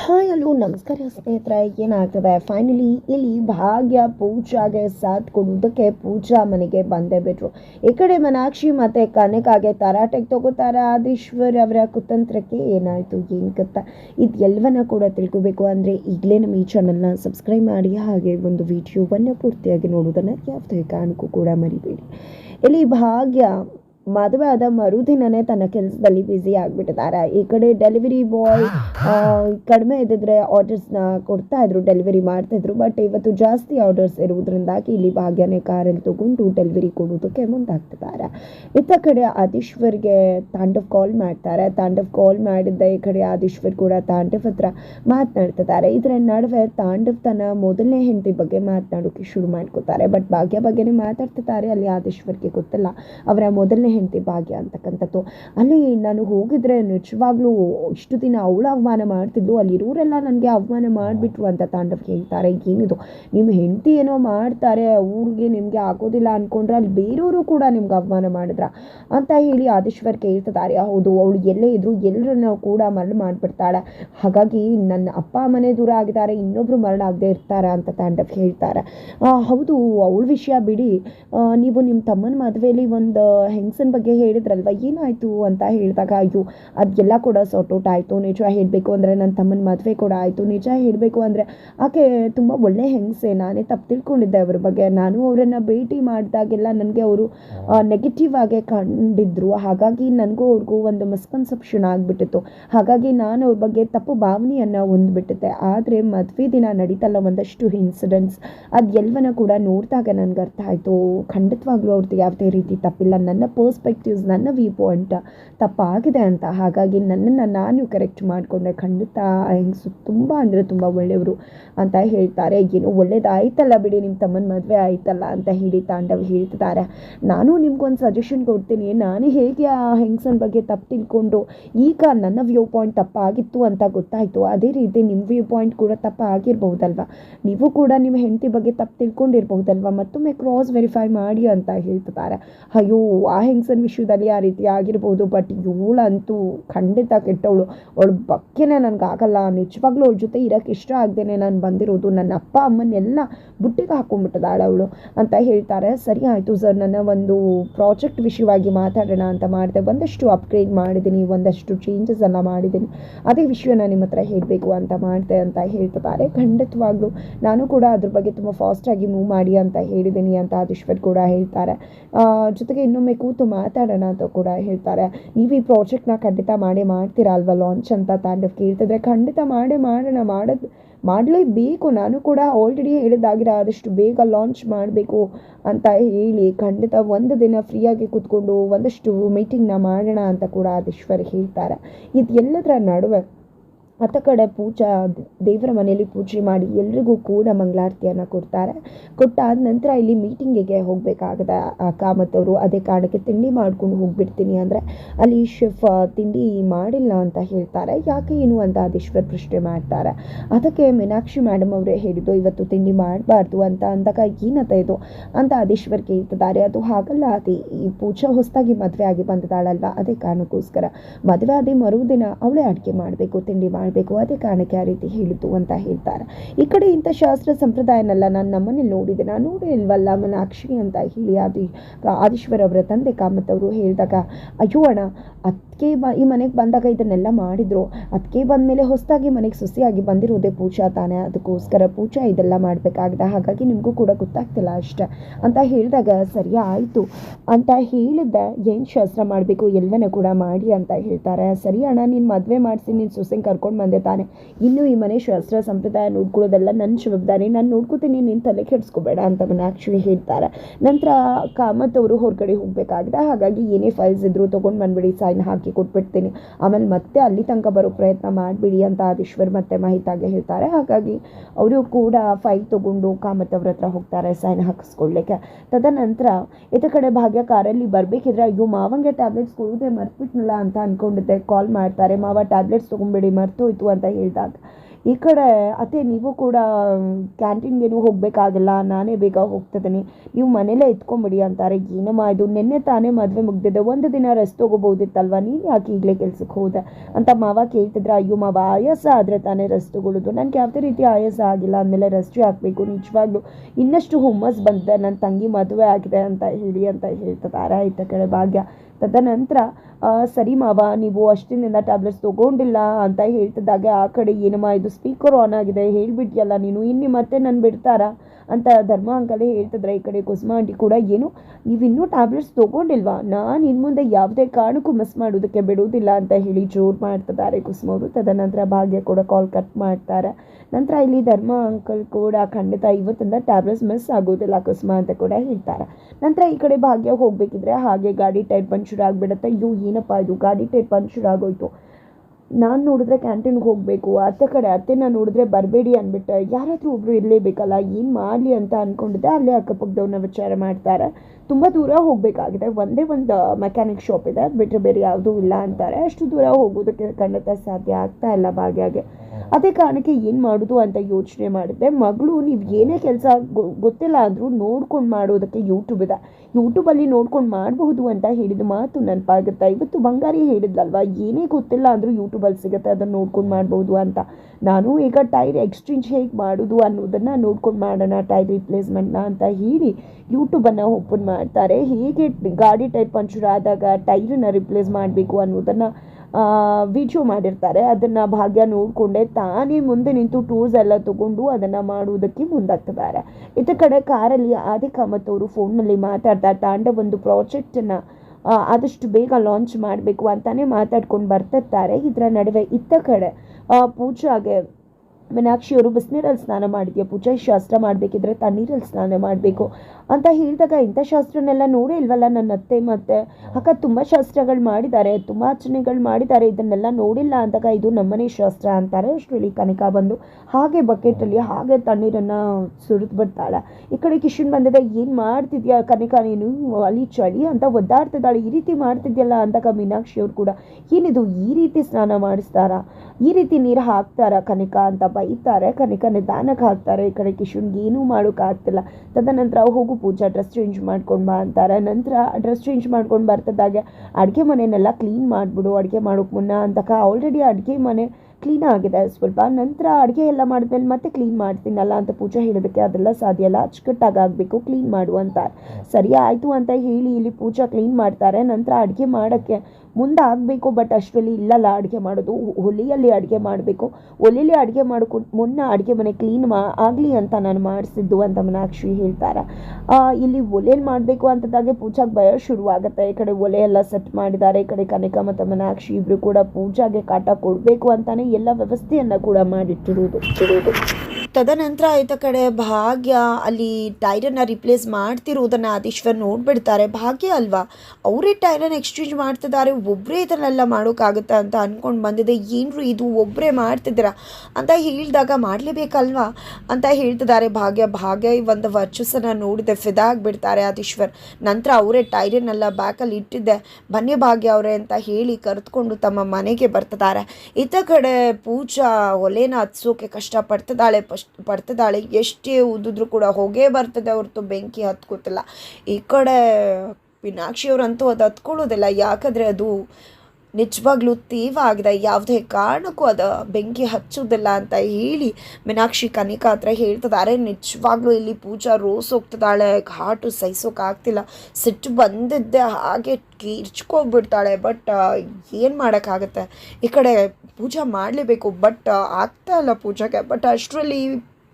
Hi, hello, ನಮಸ್ಕಾರ ಸ್ನೇಹಿತರೆ, ಏನಾಗ್ತದೆ? ಫೈನಲಿ ಇಲ್ಲಿ ಭಾಗ್ಯ ಪೂಜಾಗೆ ಸಾಥ್ ಕೊಡೋದಕ್ಕೆ ಪೂಜಾ ಮನೆಗೆ ಬಂದೇ ಬಿಟ್ರು. ಈ ಕಡೆ ಮನಾಕ್ಷಿ ಮತ್ತೆ ಕನಕಾಗೆ ತರಾಟೆಗೆ ತಗೋತಾರ? ಆದೀಶ್ವರ್ ಅವರ ಕುತಂತ್ರಕ್ಕೆ ಏನಾಯಿತು, ಏನು ಗೊತ್ತಾ ಇದು ಎಲ್ಲವನ್ನ ಕೂಡ ತಿಳ್ಕೊಬೇಕು ಅಂದರೆ ಈಗಲೇ ನಮ್ಮ ಈ ಚಾನಲ್ನ ಸಬ್ಸ್ಕ್ರೈಬ್ ಮಾಡಿ, ಹಾಗೆ ಒಂದು ವಿಡಿಯೋವನ್ನು ಪೂರ್ತಿಯಾಗಿ ನೋಡೋದನ್ನು ಯಾವುದೇ ಕಾರಣಕ್ಕೂ ಕೂಡ ಮರಿಬೇಡಿ. ಇಲ್ಲಿ ಭಾಗ್ಯ ಮದುವೆ ಆದ ಮರುದಿನನೇ ತನ್ನ ಕೆಲಸದಲ್ಲಿ ಬ್ಯುಸಿ ಆಗಿಬಿಟ್ಟಿದ್ದಾರೆ. ಈ ಕಡೆ ಡೆಲಿವರಿ ಬಾಯ್ ಕಡಿಮೆ ಇದ್ದಿದ್ರೆ ಆರ್ಡರ್ಸ್ನ ಕೊಡ್ತಾ ಇದ್ರು ಡೆಲಿವರಿ ಮಾಡ್ತಿದ್ರು ಬಟ್ ಇವತ್ತು ಜಾಸ್ತಿ ಆರ್ಡರ್ಸ್ ಇರುವುದರಿಂದಾಗಿ ಇಲ್ಲಿ ಭಾಗ್ಯನೇ ಕಾರಲ್ಲಿ ತಗೊಂಡು ಡೆಲಿವರಿ ಕೊಡೋದಕ್ಕೆ ಮುಂದಾಗ್ತಿದ್ದಾರೆ. ಇತ್ತ ಕಡೆ ಆದೀಶ್ವರ್ಗೆ ತಾಂಡವ್ ಕಾಲ್ ಮಾಡ್ತಾರೆ. ತಾಂಡವ್ ಕಾಲ್ ಮಾಡಿದ್ದ ಈ ಕಡೆ ಆದೀಶ್ವರ್ ಕೂಡ ತಾಂಡವ್ ಹತ್ರ ಮಾತನಾಡ್ತಿದ್ದಾರೆ. ಇದರ ನಡುವೆ ತಾಂಡವ್ ತನ್ನ ಮೊದಲನೇ ಹೆಂಡತಿ ಬಗ್ಗೆ ಮಾತನಾಡೋಕೆ ಶುರು ಮಾಡ್ಕೋತಾರೆ. ಬಟ್ ಭಾಗ್ಯ ಬಗ್ಗೆನೇ ಮಾತಾಡ್ತಿದ್ದಾರೆ. ಅಲ್ಲಿ ಆದೀಶ್ವರ್ಗೆ ಗೊತ್ತಿಲ್ಲ. ಅವರ ಮೊದಲನೇ ಹೆಂಡತಿ ಭಾಗ್ಯ ಅಂತಕ್ಕಂಥದ್ದು. ಅಲ್ಲಿ ನಾನು ಹೋಗಿದ್ರೆ ನಿಜವಾಗ್ಲೂ ಇಷ್ಟು ದಿನ ಅವಳ ಅವಮಾನ ಮಾಡ್ತಿದ್ಲು. ಅಲ್ಲಿರೋರೆಲ್ಲ ನನಗೆ ಅವಮಾನ ಮಾಡಿಬಿಟ್ರು ಅಂತ ತಾಂಡವ್ ಹೇಳ್ತಾರೆ. ಏನಿದು? ನಿಮ್ಮ ಹೆಂಡತಿ ಏನೋ ಮಾಡ್ತಾರೆ. ಅವ್ರಿಗೆ ನಿಮಗೆ ಆಗೋದಿಲ್ಲ ಅಂದ್ಕೊಂಡ್ರೆ ಅಲ್ಲಿ ಬೇರೆಯವರು ಕೂಡ ನಿಮ್ಗೆ ಅವಮಾನ ಮಾಡಿದ್ರ ಅಂತ ಹೇಳಿ ಆದೇಶ್ವರ್ ಕೇಳ್ತಿದ್ದಾರೆ. ಹೌದು, ಅವಳು ಎಲ್ಲೇ ಇದ್ರು ಎಲ್ಲರನ್ನ ಕೂಡ ಮರಳು ಮಾಡಿಬಿಡ್ತಾಳೆ. ಹಾಗಾಗಿ ನನ್ನ ಅಪ್ಪ ಮನೆ ದೂರ ಆಗಿದ್ದಾರೆ. ಇನ್ನೊಬ್ರು ಮರಣ ಆಗದೆ ಇರ್ತಾರೆ ಅಂತ ತಾಂಡವ್ ಹೇಳ್ತಾರೆ. ಹೌದು, ಅವಳ ವಿಷಯ ಬಿಡಿ. ನೀವು ನಿಮ್ಮ ತಮ್ಮನ ಮದುವೆಯಲ್ಲಿ ಒಂದು ಹೆಂಗಸನ ಬಗ್ಗೆ ಹೇಳಿದ್ರಲ್ವ? ಏನಾಯಿತು ಅಂತ ಹೇಳಿದಾಗ, ಅಯ್ಯೋ, ಅದೆಲ್ಲ ಕೂಡ ಸಾರ್ಟ್ ಔಟ್ ಆಯಿತು, ನಿಜ ಹೇಳಬೇಕು ಅಂದರೆ ನನ್ನ ತಮ್ಮನ ಮದುವೆ ಕೂಡ ಆಯಿತು, ನಿಜ ಹೇಳಬೇಕು ಅಂದರೆ ಆಕೆ ತುಂಬ ಒಳ್ಳೆ ಹೆಂಗಸೆ, ನಾನೇ ತಪ್ಪು ತಿಳ್ಕೊಂಡಿದ್ದೆ ಅವ್ರ ಬಗ್ಗೆ. ನಾನು ಅವರನ್ನು ಭೇಟಿ ಮಾಡಿದಾಗೆಲ್ಲ ನನಗೆ ಅವರು ನೆಗೆಟಿವ್ ಆಗೇ ಕಂಡಿದ್ರು. ಹಾಗಾಗಿ ನನಗೂ ಅವ್ರಿಗೂ ಒಂದು ಮಿಸ್ಕನ್ಸೆಪ್ಷನ್ ಆಗಿಬಿಟ್ಟಿತ್ತು. ಹಾಗಾಗಿ ನಾನು ಅವ್ರ ಬಗ್ಗೆ ತಪ್ಪು ಭಾವನೆಯನ್ನು ಹೊಂದ್ಬಿಟ್ಟಿದ್ದೆ. ಆದರೆ ಮದುವೆ ದಿನ ನಡೀತಲ್ಲ ಒಂದಷ್ಟು ಇನ್ಸಿಡೆಂಟ್ಸ್ ಅದು ಎಲ್ಲವನ್ನ ಕೂಡ ನೋಡಿದಾಗ ನನಗೆ ಅರ್ಥ ಆಯಿತು. ಖಂಡಿತವಾಗ್ಲೂ ಅವ್ರದ್ದು ಯಾವುದೇ ರೀತಿ ತಪ್ಪಿಲ್ಲ. ನನ್ನ ಪರ್ಸ್ಪೆಕ್ಟಿವ್ಸ್ ನನ್ನ ವ್ಯೂ ಪಾಯಿಂಟ್ ತಪ್ಪಾಗಿದೆ ಅಂತ. ಹಾಗಾಗಿ ನನ್ನನ್ನು ನಾನು ಕರೆಕ್ಟ್ ಮಾಡಿಕೊಂಡೆ ಖಂಡಿತ, ಹೆಂಗಸು ತುಂಬ ಅಂದರೆ ತುಂಬ ಒಳ್ಳೆಯವರು ಅಂತ ಹೇಳ್ತಾರೆ. ಏನೋ ಒಳ್ಳೇದಾಯ್ತಲ್ಲ ಬಿಡಿ ನಿಮ್ಮ ತಮ್ಮನ ಮದುವೆ ಆಯ್ತಲ್ಲ ಅಂತ ಹೇಳಿ ತಾಂಡವ್ ಹೇಳ್ತಿದ್ದಾರೆ. ನಾನು ನಿಮ್ಗೊಂದು ಸಜೆಷನ್ ಕೊಡ್ತೀನಿ. ನಾನು ಹೇಗೆ ಆ ಹೆಂಗಸನ ಬಗ್ಗೆ ತಪ್ಪು ತಿಳ್ಕೊಂಡು ಈಗ ನನ್ನ ವ್ಯೂ ಪಾಯಿಂಟ್ ತಪ್ಪಾಗಿತ್ತು ಅಂತ ಗೊತ್ತಾಯಿತು. ಅದೇ ರೀತಿ ನಿಮ್ಮ ವ್ಯೂ ಪಾಯಿಂಟ್ ಕೂಡ ತಪ್ಪಾಗಿರ್ಬಹುದಲ್ವ? ನೀವು ಕೂಡ ನಿಮ್ಮ ಹೆಂಡತಿ ಬಗ್ಗೆ ತಪ್ಪು ತಿಳ್ಕೊಂಡಿರ್ಬಹುದಲ್ವ? ಮತ್ತೊಮ್ಮೆ ಕ್ರಾಸ್ ವೆರಿಫೈ ಮಾಡಿ ಅಂತ ಹೇಳ್ತಿದ್ದಾರೆ. ಅಯ್ಯೋ, ಆ ಹೆಂಗಸನ ವಿಷಯದಲ್ಲಿ ಆ ರೀತಿ ಆಗಿರ್ಬೋದು ಬಟ್ ಇವಳಂತೂ ಖಂಡಿತ ಕೆಟ್ಟವಳು. ಅವಳ ಬಗ್ಗೆನೇ ನನಗಾಗಲ್ಲ. ನಿಜವಾಗ್ಲೂ ಅವಳ ಜೊತೆ ಇರೋಕ್ಕೆ ಇಷ್ಟ ಆಗ್ದೇನೆ ನಾನು ಬಂದಿರೋದು. ನನ್ನ ಅಪ್ಪ, ಅಮ್ಮನ್ನೆಲ್ಲ ಬುಟ್ಟಿಗೆ ಹಾಕೊಂಡ್ಬಿಟ್ಟಿದ್ದಾಳೆ ಅವಳು ಅಂತ ಹೇಳ್ತಾರೆ. ಸರಿ ಆಯಿತು ಸರ್, ನನ್ನ ಒಂದು ಪ್ರಾಜೆಕ್ಟ್ ವಿಷಯವಾಗಿ ಮಾತಾಡೋಣ ಅಂತ ಮಾಡಿದೆ. ಒಂದಷ್ಟು ಅಪ್ಗ್ರೇಡ್ ಮಾಡಿದ್ದೀನಿ, ಒಂದಷ್ಟು ಚೇಂಜಸ್ ಎಲ್ಲ ಮಾಡಿದ್ದೀನಿ. ಅದೇ ವಿಷಯನ ನಿಮ್ಮ ಹತ್ರ ಹೇಳಬೇಕು ಅಂತ ಮಾಡಿದೆ ಅಂತ ಹೇಳ್ತಾರೆ ಖಂಡಿತವಾಗ್ಲೂ ನಾನು ಕೂಡ ಅದ್ರ ಬಗ್ಗೆ ತುಂಬ ಫಾಸ್ಟಾಗಿ ಮೂವ್ ಮಾಡಿ ಅಂತ ಹೇಳಿದ್ದೀನಿ ಅಂತ ಆದೀಶ್ವರ್ ಕೂಡ ಹೇಳ್ತಾರೆ. ಜೊತೆಗೆ ಇನ್ನೊಮ್ಮೆ ಕೂತು ಮಾತಾಡೋಣ ಅಂತ ಕೂಡ ಹೇಳ್ತಾರೆ. ನೀವು ಈ ಪ್ರಾಜೆಕ್ಟ್ನ ಖಂಡಿತ ಮಾಡಿ ಮಾಡ್ತೀರಾ ಅಲ್ವಾ ಲಾಂಚ್ ಅಂತ ತಾಂಡವ್ ಕೇಳ್ತಿದ್ರೆ ಖಂಡಿತ ಮಾಡೇ ಮಾಡೋಣ, ಮಾಡೋದು, ಮಾಡಲೇಬೇಕು. ನಾನು ಕೂಡ ಆಲ್ರೆಡಿ ಹೇಳಿದಾಗಿರ ಆದಷ್ಟು ಬೇಗ ಲಾಂಚ್ ಮಾಡಬೇಕು ಅಂತ ಹೇಳಿ ಖಂಡಿತ ಒಂದು ದಿನ ಫ್ರೀಯಾಗಿ ಕೂತ್ಕೊಂಡು ಒಂದಷ್ಟು ಮೀಟಿಂಗ್ನ ಮಾಡೋಣ ಅಂತ ಕೂಡ ಆದೇಶ್ವರ್ ಹೇಳ್ತಾರೆ. ಇದು ಎಲ್ಲದರ ನಡುವೆ ಅತ್ತ ಕಡೆ ಪೂಜಾ ದೇವರ ಮನೆಯಲ್ಲಿ ಪೂಜೆ ಮಾಡಿ ಎಲ್ರಿಗೂ ಕೂಡ ಮಂಗಳಾರತಿಯನ್ನು ಕೊಡ್ತಾರೆ. ಕೊಟ್ಟಾದ ನಂತರ ಇಲ್ಲಿ ಮೀಟಿಂಗಿಗೆ ಹೋಗಬೇಕಾಗದ ಕಾಮತ್ತವರು ಅದೇ ಕಾರಣಕ್ಕೆ ತಿಂಡಿ ಮಾಡ್ಕೊಂಡು ಹೋಗ್ಬಿಡ್ತೀನಿ ಅಂದರೆ ಅಲ್ಲಿ ಶೆಫ್ ತಿಂಡಿ ಮಾಡಿಲ್ಲ ಅಂತ ಹೇಳ್ತಾರೆ. ಯಾಕೆ ಏನು ಅಂತ ಆದೇಶ್ವರ್ ಪ್ರಶ್ನೆ ಮಾಡ್ತಾರೆ. ಅದಕ್ಕೆ ಮೀನಾಕ್ಷಿ ಮೇಡಮ್ ಅವರೇ ಹೇಳಿದ್ದು, ಇವತ್ತು ತಿಂಡಿ ಮಾಡಬಾರ್ದು ಅಂತ ಅಂದಾಗ ಏನತ್ತ ಇದು? ಅಂತ ಆದೇಶ್ವರ್ ಕೇಳ್ತಿದ್ದಾರೆ. ಅದು ಹಾಗಲ್ಲ, ಅದೇ ಈ ಪೂಜಾ ಹೊಸದಾಗಿ ಮದುವೆ ಆಗಿ ಬಂದಿದ್ದಾಳಲ್ವ? ಅದೇ ಕಾರಣಕ್ಕೋಸ್ಕರ. ಮದುವೆ ಆದಿ ಮರುದಿನ ಅವಳೇ ಅಡುಗೆ ಮಾಡಬೇಕು, ತಿಂಡಿ ಮಾಡಬೇಕು, ಅದೇ ಕಾರಣಕ್ಕೆ ಆ ರೀತಿ ಹೇಳಿತು ಅಂತ ಹೇಳ್ತಾರೆ. ಈ ಕಡೆ ಇಂಥ ಶಾಸ್ತ್ರ ಸಂಪ್ರದಾಯನೆಲ್ಲ ನಾನು ನಮ್ಮನೇಲಿ ನೋಡಿದೆ. ನಾನು ನೋಡೇ ಇಲ್ವಲ್ಲ, ಮನಾಕ್ಷಿ ಅಂತ ಹೇಳಿ ಆದಿ ಆದೀಶ್ವರ ಅವರ ತಂದೆ ಕಾಮತ್ ಅವರು ಹೇಳಿದಾಗ, ಅಯ್ಯೋ ಅಣ್ಣ ಅದಕ್ಕೆ ಬ, ಈ ಮನೆಗೆ ಬಂದಾಗ ಇದನ್ನೆಲ್ಲ ಮಾಡಿದ್ರು. ಅದಕ್ಕೆ ಬಂದಮೇಲೆ ಹೊಸದಾಗಿ ಮನೆಗೆ ಸೊಸೆಯಾಗಿ ಬಂದಿರೋದೇ ಪೂಜಾ ತಾನೇ. ಅದಕ್ಕೋಸ್ಕರ ಪೂಜಾ ಇದೆಲ್ಲ ಮಾಡಬೇಕಾಗಿದೆ. ಹಾಗಾಗಿ ನಿಮಗೂ ಕೂಡ ಗೊತ್ತಾಗ್ತಿಲ್ಲ ಅಷ್ಟೆ. ಅಂತ ಹೇಳಿದಾಗ, ಸರಿ, ಆಯಿತು. ಅಂತ ಹೇಳಿದ್ದೆ, ಏನು ಶಾಸ್ತ್ರ ಮಾಡಬೇಕು? ಎಲ್ಲವನ್ನ ಕೂಡ ಮಾಡಿ ಅಂತ ಹೇಳ್ತಾರೆ. ಸರಿ ಅಣ್ಣ, ನೀನು ಮದುವೆ ಮಾಡಿಸಿ, ನೀನು ಸೊಸೆಗೆ ಕರ್ಕೊಂಡು ಬಂದೆ ತಾನೆ. ಇನ್ನು ಈ ಮನೆ ಶಾಸ್ತ್ರ, ಸಂಪ್ರದಾಯ ನೋಡ್ಕೊಳ್ಳೋದೆಲ್ಲ ನನ್ನ ಜವಾಬ್ದಾರಿ. ನಾನು ನೋಡ್ಕೋತೀನಿ, ನೀನು ತಲೆ ಕೆಡಿಸ್ಕೋಬೇಡ ಅಂತ ಆ್ಯಕ್ಚುಲಿ ಹೇಳ್ತಾರೆ. ನಂತರ ಕಾಮತ್ ಅವರು ಹೊರಗಡೆ ಹೋಗಬೇಕಾಗಿದೆ. ಹಾಗಾಗಿ ಏನೇ ಫೈಲ್ಸ್ ಇದ್ದರೂ ತೊಗೊಂಡು ಬಂದ್ಬಿಡಿ ಸೈನ್ ಹಾಕಿ. ಕೊಟ್ಬಿಡ್ತೀನಿ. ಆಮೇಲೆ ಮತ್ತೆ ಅಲ್ಲಿ ತನಕ ಬರೋ ಪ್ರಯತ್ನ ಮಾಡಿಬಿಡಿ ಅಂತ ಆದೀಶ್ವರ್ ಮತ್ತೆ ಮಹಿತಾಗೆ ಹೇಳ್ತಾರೆ. ಹಾಗಾಗಿ ಅವರು ಕೂಡ ಫೈಲ್ ತೊಗೊಂಡು ಕಾಮತ್ ಅವ್ರ ಹತ್ರ ಹೋಗ್ತಾರೆ ಸೈನ್ ಹಾಕಿಸ್ಕೊಳ್ಳಿಕ್ಕೆ. ತದನಂತರ ಇತ ಕಡೆ ಭಾಗ್ಯ ಕಾರಲ್ಲಿ ಬರಬೇಕಿದ್ರೆ, ಅಯ್ಯೋ, ಮಾವಂಗೆ ಟ್ಯಾಬ್ಲೆಟ್ಸ್ ಕೊಡೋದೇ ಮರ್ತ್ಬಿಟ್ನಲ್ಲ ಅಂತ ಅಂದ್ಕೊಂಡಿದ್ದೆ ಕಾಲ್ ಮಾಡ್ತಾರೆ, ಮಾವ ಟ್ಯಾಬ್ಲೆಟ್ಸ್ ತೊಗೊಂಬೇಡಿ ಮರ್ತೋಯ್ತು ಅಂತ ಹೇಳಿದಾಗ ಈ ಕಡೆ ಅತ್ತೆ, ನೀವು ಕೂಡ ಕ್ಯಾಂಟೀನ್ಗೇನು ಹೋಗಬೇಕಾಗಿಲ್ಲ, ನಾನೇ ಬೇಗ ಹೋಗ್ತಿದ್ದೀನಿ. ನೀವು ಮನೇಲೇ ಎತ್ಕೊಂಬಿಡಿ ಅಂತಾರೆ. ಏನಮ್ಮ ಇದು? ನಿನ್ನೆ ತಾನೇ ಮದುವೆ ಮುಗ್ದಿದೆ. ಒಂದು ದಿನ ರೆಸ್ಟ್ ತೊಗೋಬೋದಿತ್ತಲ್ವ ನೀನು ಯಾಕೆ ಈಗಲೇ ಕೆಲ್ಸಕ್ಕೆ ಹೋದೆ? ಅಂತ ಮಾವ ಕೇಳ್ತಿದ್ರೆ, ಅಯ್ಯೋ ಮಾವ, ಆಯಾಸ ಆದರೆ ತಾನೇ ರೆಸ್ಟ್ ತಗೊಳ್ಳೋದು ನನಗೆ ಯಾವುದೇ ರೀತಿ ಆಯಾಸ ಆಗಿಲ್ಲ. ಆಮೇಲೆ ರೆಸ್ಟ್ ಹಾಕಬೇಕು, ನಿಜವಾಗ್ಲೂ. ಇನ್ನಷ್ಟು ಹುಮ್ಮಸ್ ಬಂದಿದೆ. ನನ್ನ ತಂಗಿ ಮದುವೆ ಆಗಿದೆ ಅಂತ ಹೇಳಿ ಅಂತ ಹೇಳ್ತಿದ್ದಾರೆ. ಆರಾಯಿತ ಕಡೆ ಭಾಗ್ಯ? ತದನಂತರ ಸರಿ ಮಾವ, ನೀವು ಅಷ್ಟಿನಿಂದ ಟ್ಯಾಬ್ಲೆಟ್ಸ್ ತೊಗೊಂಡಿಲ್ಲ ಅಂತ ಹೇಳ್ತಿದ್ದಾಗ, ಆ ಕಡೆ ಏನಮ್ಮ ಇದು ಸ್ಪೀಕರ್ ಆನ್ ಆಗಿದೆ, ಹೇಳ್ಬಿಟ್ಯಲ್ಲ ನೀನು, ಇನ್ನು ಮತ್ತೆ ನಾನು ಬಿಡ್ತಾರಾ? ಅಂತ ಧರ್ಮ ಅಂಕಲೇ ಹೇಳ್ತಿದ್ರೆ, ಈ ಕಡೆ ಕುಸುಮ ಆಂಟಿ ಕೂಡ ಏನು ನೀವು ಇನ್ನೂ ಟ್ಯಾಬ್ಲೆಟ್ಸ್ ತೊಗೊಂಡಿಲ್ವಾ? ನಾನು ಇನ್ನು ಮುಂದೆ ಯಾವುದೇ ಕಾರಣಕ್ಕೂ ಮಿಸ್ ಮಾಡೋದಕ್ಕೆ ಬಿಡುವುದಿಲ್ಲ, ಅಂತ ಹೇಳಿ ಜೋರು ಮಾಡ್ತಿದ್ದಾರೆ ಕುಸುಮ ಅವರು. ತದನಂತರ ಭಾಗ್ಯ ಕೂಡ ಕಾಲ್ ಕಟ್ ಮಾಡ್ತಾರೆ. ನಂತರ ಇಲ್ಲಿ ಧರ್ಮ ಅಂಕಲ್ ಕೂಡ ಖಂಡಿತ ಇವತ್ತಿಂದ ಟ್ಯಾಬ್ಲೆಟ್ಸ್ ಮಿಸ್ ಆಗೋದಿಲ್ಲ ಕುಸುಮ ಅಂತ ಕೂಡ ಹೇಳ್ತಾರೆ. ನಂತರ ಈ ಕಡೆ ಭಾಗ್ಯ ಹೋಗಬೇಕಿದ್ರೆ ಹಾಗೆ ಗಾಡಿ ಟೈರ್ ಪಂಚರ್ ಆಗಿಬಿಡುತ್ತೆ ಅಯ್ಯೋ ಏನಪ್ಪ ಇದು ಗಾಡಿ ಟೈರ್ ಪಂಚರ್ ಆಗೋಯ್ತು ನಾನು ನೋಡಿದ್ರೆ ಕ್ಯಾಂಟೀನ್ಗೆ ಹೋಗಬೇಕು, ಅತ್ತೆ ಕಡೆ ಅತ್ತೆನ ನೋಡಿದ್ರೆ ಬರಬೇಡಿ ಅಂದ್ಬಿಟ್ಟು, ಯಾರಾದರೂ ಒಬ್ಬರು ಇರಲೇಬೇಕಲ್ಲ, ಏನು ಮಾಡಲಿ ಅಂತ ಅಂದ್ಕೊಂಡಿದ್ದೆ ಅಲ್ಲೇ ಅಕ್ಕಪಕ್ಕದವ್ರನ್ನ ವಿಚಾರ ಮಾಡ್ತಾರೆ. ತುಂಬ ದೂರ ಹೋಗಬೇಕಾಗಿದೆ, ಒಂದೇ ಒಂದು ಮೆಕ್ಯಾನಿಕ್ ಶಾಪ್ ಇದೆ, ಅದು ಬಿಟ್ಟರೆ ಬೇರೆ ಯಾವುದೂ ಇಲ್ಲ ಅಂತಾರೆ. ಅಷ್ಟು ದೂರ ಹೋಗೋದಕ್ಕೆ ಖಂಡಿತ ಸಾಧ್ಯ ಆಗ್ತಾ ಇಲ್ಲ ಭಾಗ್ಯಗೆ ಅದೇ ಕಾರಣಕ್ಕೆ ಏನು ಮಾಡೋದು ಅಂತ ಯೋಚನೆ ಮಾಡಿದ್ದೆ. ಮಗಳು, ನೀವು ಏನೇ ಕೆಲಸ ಗೊತ್ತಿಲ್ಲ ಆದರೂ ನೋಡ್ಕೊಂಡು ಮಾಡೋದಕ್ಕೆ ಯೂಟ್ಯೂಬ್ ಇದೆ. ಯೂಟ್ಯೂಬಲ್ಲಿ ನೋಡ್ಕೊಂಡು ಮಾಡಬಹುದು ಅಂತ ಹೇಳಿದ ಮಾತು ನೆನಪಾಗುತ್ತೆ ಇವತ್ತು ಬಂಗಾರಿ ಹೇಳಿದ್ಲಲ್ವಾ, ಏನೇ ಗೊತ್ತಿಲ್ಲ ಅಂದರೂ ಯೂಟ್ಯೂಬಲ್ಲಿ ಸಿಗುತ್ತೆ, ಅದನ್ನು ನೋಡ್ಕೊಂಡು ಮಾಡ್ಬೋದು ಅಂತ. ನಾನು ಈಗ ಟೈರ್ ಎಕ್ಸ್ಚೇಂಜ್ ಹೇಗೆ ಮಾಡೋದು ಅನ್ನೋದನ್ನು ನೋಡ್ಕೊಂಡು ಮಾಡೋಣ, ಟೈರ್ ರಿಪ್ಲೇಸ್ಮೆಂಟ್ನ ಅಂತ ಹೇಳಿ ಯೂಟ್ಯೂಬನ್ನು ಓಪನ್ ಮಾಡ್ತಾರೆ. ಹೇಗೆ ಗಾಡಿ ಟೈರ್ ಪಂಚರ್ ಆದಾಗ ಟೈರನ್ನ ರಿಪ್ಲೇಸ್ ಮಾಡಬೇಕು ಅನ್ನೋದನ್ನು ವಿಡಿಯೋ ಮಾಡಿರ್ತಾರೆ. ಅದನ್ನು ಭಾಗ್ಯ ನೋಡಿಕೊಂಡೆ ತಾನೇ ಮುಂದೆ ನಿಂತು ಟೂಲ್ಸ್ ಎಲ್ಲ ತೊಗೊಂಡು ಅದನ್ನು ಮಾಡುವುದಕ್ಕೆ ಮುಂದಾಗ್ತಿದ್ದಾರೆ. ಇತ್ತ ಕಡೆ ಕಾರಲ್ಲಿ ಆದಿಕಾಮತ್ ಅವರು ಫೋನ್ನಲ್ಲಿ ಮಾತಾಡ್ತಾ ತಾಂಡ ಒಂದು ಪ್ರಾಜೆಕ್ಟನ್ನು ಆದಷ್ಟು ಬೇಗ ಲಾಂಚ್ ಮಾಡಬೇಕು ಅಂತಾನೆ ಮಾತಾಡ್ಕೊಂಡು ಬರ್ತಿರ್ತಾರೆ. ಇದರ ನಡುವೆ ಇತ್ತ ಕಡೆ ಪೂಜಾಗೆ ಮೀನಾಕ್ಷಿ ಅವರು ಬಿಸಿನೀರಲ್ಲಿ ಸ್ನಾನ ಮಾಡಿದ್ಯಾ? ಪೂಜಾ ಶಾಸ್ತ್ರ ಮಾಡಬೇಕಿದ್ರೆ ತಣ್ಣೀರಲ್ಲಿ ಸ್ನಾನ ಮಾಡಬೇಕು ಅಂತ ಹೇಳಿದಾಗ ಇಂಥ ಶಾಸ್ತ್ರನೆಲ್ಲ ನೋಡೇ ಇಲ್ವಲ್ಲ ನನ್ನ ಅತ್ತೆ ಮತ್ತೆ? ಅಕ್ಕ, ತುಂಬ ಶಾಸ್ತ್ರಗಳು ಮಾಡಿದ್ದಾರೆ, ತುಂಬ ಆಚರಣೆಗಳು ಮಾಡಿದ್ದಾರೆ. ಇದನ್ನೆಲ್ಲ ನೋಡಿಲ್ಲ ಅಂದಾಗ ಇದು ನಮ್ಮನೆ ಶಾಸ್ತ್ರ ಅಂತಾರೆ. ಅಷ್ಟರಲ್ಲಿ ಕನಕ ಬಂದು ಹಾಗೆ ಬಕೆಟಲ್ಲಿ ಹಾಗೆ ತಣ್ಣೀರನ್ನು ಸುರಿದು ಬಿಡ್ತಾಳೆ. ಈ ಕಡೆ ಕಿಶನ್ ಬಂದಿದೆ, ಏನು ಮಾಡ್ತಿದ್ಯಾ ಕನಕ ನೀನು? ಅಲ್ಲಿ ಚಳಿ ಅಂತ ಒದ್ದಾಡ್ತಿದ್ದಾಳೆ. ಈ ರೀತಿ ಮಾಡ್ತಿದ್ಯಲ್ಲ ಅಂದಾಗ ಮೀನಾಕ್ಷಿ ಅವ್ರು ಕೂಡ, ಏನಿದು? ಈ ರೀತಿ ಸ್ನಾನ ಮಾಡಿಸ್ತಾರಾ? ಈ ರೀತಿ ನೀರು ಹಾಕ್ತಾರಾ ಕನಿಕಾ? ಅಂತ ಬೈತಾರೆ ಕನಿಕ ನಿಧಾನಕ್ಕೆ ಹಾಕ್ತಾರೆ, ಈ ಕಡೆ ಕಿಶನ್ಗೆ ಏನೂ ಮಾಡೋಕ್ಕಾಗ್ತಿಲ್ಲ ತದನಂತರ ಹೋಗು, ಪೂಜಾ ಡ್ರೆಸ್ ಚೇಂಜ್ ಮಾಡ್ಕೊಂಡು ಬಾ ಅಂತಾರೆ. ನಂತರ ಡ್ರೆಸ್ ಚೇಂಜ್ ಮಾಡ್ಕೊಂಡು ಬರ್ತಿದ್ದಾಗೆ ಅಡುಗೆ ಮನೆಯನ್ನೆಲ್ಲ ಕ್ಲೀನ್ ಮಾಡಿಬಿಡು, ಅಡುಗೆ ಮಾಡೋಕೆ ಮುನ್ನ ಅಂತಕ ಆಲ್ರೆಡಿ ಅಡುಗೆ ಮನೆ ಕ್ಲೀನ್ ಆಗಿದೆ ಸ್ವಲ್ಪ. ನಂತರ ಅಡುಗೆ ಎಲ್ಲ ಮಾಡಿದ್ಮೇಲೆ ಮತ್ತೆ ಕ್ಲೀನ್ ಮಾಡ್ತೀನಲ್ಲ ಅಂತ ಪೂಜಾ ಹೇಳೋದಕ್ಕೆ ಅದೆಲ್ಲ ಸಾಧ್ಯ ಇಲ್ಲ. ಅಚ್ಚುಕಟ್ಟಾಗಿ ಆಗಬೇಕು ಕ್ಲೀನ್ ಮಾಡು ಅಂತ. ಸರಿ ಆಯಿತು ಅಂತ ಹೇಳಿ ಇಲ್ಲಿ ಪೂಜಾ ಕ್ಲೀನ್ ಮಾಡ್ತಾರೆ. ನಂತರ ಅಡುಗೆ ಮಾಡೋಕ್ಕೆ ಮುಂದೆ ಆಗಬೇಕು ಬಟ್ ಅಷ್ಟರಲ್ಲಿ ಇಲ್ಲಲ್ಲ ಅಡುಗೆ ಮಾಡೋದು. ಒಲೆಯಲ್ಲಿ ಅಡುಗೆ ಮಾಡಬೇಕು. ಒಲೆಯಲ್ಲಿ ಅಡುಗೆ ಮಾಡ್ಕೊಂಡು ಮುನ್ನ ಅಡುಗೆ ಮನೆ ಕ್ಲೀನ್ ಮಾ, ಆಗಲಿ ಅಂತ ನಾನು ಮಾಡಿಸಿದ್ದು ಅಂತ ಮನಾಕ್ಷಿ ಹೇಳ್ತಾರೆ. ಇಲ್ಲಿ ಒಲೆಯಲ್ಲಿ ಮಾಡಬೇಕು ಅಂತದಾಗೆ ಪೂಜಾಗೆ ಭಯ ಶುರುವಾಗುತ್ತೆ. ಈ ಕಡೆ ಒಲೆ ಎಲ್ಲ ಸೆಟ್ ಮಾಡಿದ್ದಾರೆ. ಈ ಕಡೆ ಕನಕ ಮತ್ತು ಮನಾಕ್ಷಿ ಇಬ್ಬರು ಕೂಡ ಪೂಜಾಗೆ ಕಾಟ ಕೊಡಬೇಕು ಅಂತಾನೆ ಎಲ್ಲ ವ್ಯವಸ್ಥೆಯನ್ನು ಕೂಡ ಮಾಡಿಟ್ಟಿರುವುದು. ತದನಂತರ ಆಯ್ತ ಕಡೆ ಭಾಗ್ಯ ಅಲ್ಲಿ ಟೈರನ್ನ ರಿಪ್ಲೇಸ್ ಮಾಡ್ತಿರುವುದನ್ನು ಆದೀಶ್ವರ್ ನೋಡ್ಬಿಡ್ತಾರೆ. ಭಾಗ್ಯ ಅಲ್ವಾ? ಅವರೇ ಟೈರನ್ನು ಎಕ್ಸ್ಚೇಂಜ್ ಮಾಡ್ತಿದ್ದಾರೆ. ಒಬ್ಬರೇ ಇದನ್ನೆಲ್ಲ ಮಾಡೋಕ್ಕಾಗುತ್ತಾ ಅಂತ ಅಂದ್ಕೊಂಡು ಬಂದಿದೆ. ಏನ್ರು ಇದು ಒಬ್ಬರೇ ಮಾಡ್ತಿದ್ದೀರಾ ಅಂತ ಹೇಳಿದಾಗ ಮಾಡಲೇಬೇಕಲ್ವಾ ಅಂತ ಹೇಳ್ತಿದ್ದಾರೆ. ಭಾಗ್ಯ ಭಾಗ್ಯ ಒಂದು ವರ್ಚಸ್ಸನ್ನು ನೋಡಿದೆ. ಫಿದಾಗಿಬಿಡ್ತಾರೆ ಆದೀಶ್ವರ್. ನಂತರ ಅವರೇ ಟೈರನ್ನೆಲ್ಲ ಬ್ಯಾಕಲ್ಲಿ ಇಟ್ಟಿದ್ದೆ. ಬನ್ನಿ ಭಾಗ್ಯ ಅವರೇ ಅಂತ ಹೇಳಿ ಕರೆದುಕೊಂಡು ತಮ್ಮ ಮನೆಗೆ ಬರ್ತಿದ್ದಾರೆ. ಇತ್ತ ಕಡೆ ಪೂಜಾ ಒಲೆನ ಹತ್ಸೋಕೆ ಕಷ್ಟಪಡ್ತಿದ್ದಾಳೆ. ಪಶ್ ಬರ್ತದಾಳೆ ಎಷ್ಟೇ ಉದ್ದಿದ್ರು ಕೂಡ ಹೋಗೇ ಬರ್ತದೆ ಹೊರತು ಬೆಂಕಿ ಹತ್ಕೋತಿಲ್ಲ. ಈ ಕಡೆ ಮೀನಾಕ್ಷಿಯವರಂತೂ ಅದು ಹತ್ಕೊಳ್ಳೋದಿಲ್ಲ, ಯಾಕಂದರೆ ಅದು ನಿಜವಾಗ್ಲೂ ತೀವ್ರ ಆಗಿದೆ ಯಾವುದೇ ಕಾರಣಕ್ಕೂ ಅದು ಬೆಂಕಿ ಹಚ್ಚೋದಿಲ್ಲ ಅಂತ ಹೇಳಿ ಮೀನಾಕ್ಷಿ ಕನಿಕಾ ಹತ್ರ ಹೇಳ್ತಿದ್ದಾರೆ. ನಿಜವಾಗ್ಲೂ ಇಲ್ಲಿ ಪೂಜಾ ರೋಸ್ ಹೋಗ್ತಿದ್ದಾಳೆ, ಘಾಟು ಸಹಿಸೋಕ್ಕಾಗ್ತಿಲ್ಲ ಸಿಟ್ಟು ಬಂದಿದ್ದೆ ಹಾಗೆ ಕಿರ್ಚ್ಕೊಂಡ್ಬಿಡ್ತಾಳೆ ಬಟ್ ಏನು ಮಾಡೋಕ್ಕಾಗತ್ತೆ? ಈ ಕಡೆ ಪೂಜಾ ಮಾಡಲೇಬೇಕು ಬಟ್ ಆಗ್ತಾ ಇಲ್ಲ ಪೂಜೆಗೆ. ಬಟ್ ಅಷ್ಟರಲ್ಲಿ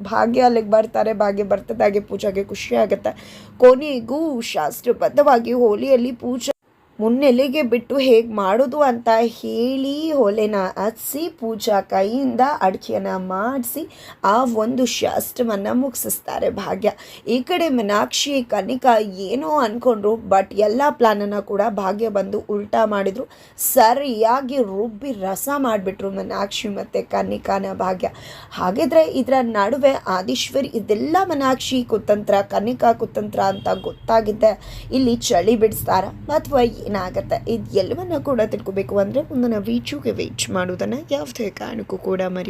ಭಾಗ್ಯ ಅಲ್ಲಿಗೆ ಬರ್ತಾರೆ. ಭಾಗ್ಯ ಬರ್ತದಾಗೆ ಪೂಜಾಗೆ ಖುಷಿ ಆಗುತ್ತೆ ಕೊನೆಗೂ ಶಾಸ್ತ್ರಬದ್ಧವಾಗಿ ಹೋಲಿಯಲ್ಲಿ ಪೂಜಾ ಮುನ್ನೆಲೆಗೆ ಬಿಟ್ಟು ಹೇಗೆ ಮಾಡೋದು ಅಂತ ಹೇಳಿ ಒಲೆನ ಹಚ್ಚಿ ಪೂಜಾ ಕೈಯಿಂದ ಅಡಿಕೆಯನ್ನು ಮಾಡಿಸಿ ಆ ಒಂದು ಶಾಸ್ತ್ರವನ್ನು ಮುಗಿಸಿಸ್ತಾರೆ ಭಾಗ್ಯ. ಈ ಕಡೆ ಮೀನಾಕ್ಷಿ, ಕನಿಕಾ ಏನೋ ಅಂದ್ಕೊಂಡ್ರು ಬಟ್ ಎಲ್ಲ ಪ್ಲಾನನ್ನು ಕೂಡ ಭಾಗ್ಯ ಬಂದು ಉಲ್ಟಾ ಮಾಡಿದರು. ಸರಿಯಾಗಿ ರುಬ್ಬಿ ರಸ ಮಾಡಿಬಿಟ್ರು ಮೀನಾಕ್ಷಿ ಮತ್ತು ಕನಿಕಾನ ಭಾಗ್ಯ. ಹಾಗಿದ್ರೆ ಇದರ ನಡುವೆ ಆದೀಶ್ವರಿ, ಇದೆಲ್ಲ ಮೀನಾಕ್ಷಿ ಕುತಂತ್ರ, ಕನಿಕಾ ಕುತಂತ್ರ ಅಂತ ಗೊತ್ತಾಗಿದ್ದೆ. ಇಲ್ಲಿ ಚಳಿ ಬಿಡಿಸ್ತಾರ. ಅಥವಾ ಏನಾಗತ್ತೆ? ಇದು ಎಲ್ಲವನ್ನ ಕೂಡ ತಿಳ್ಕೊಬೇಕು. ಅಂದರೆ ಮುಂದಿನ ವೀಚುಗೆ ವೀಚ್ ಮಾಡೋದನ್ನು ಯಾವುದೇ ಕಾರಣಕ್ಕೂ ಕೂಡ ಮರಿ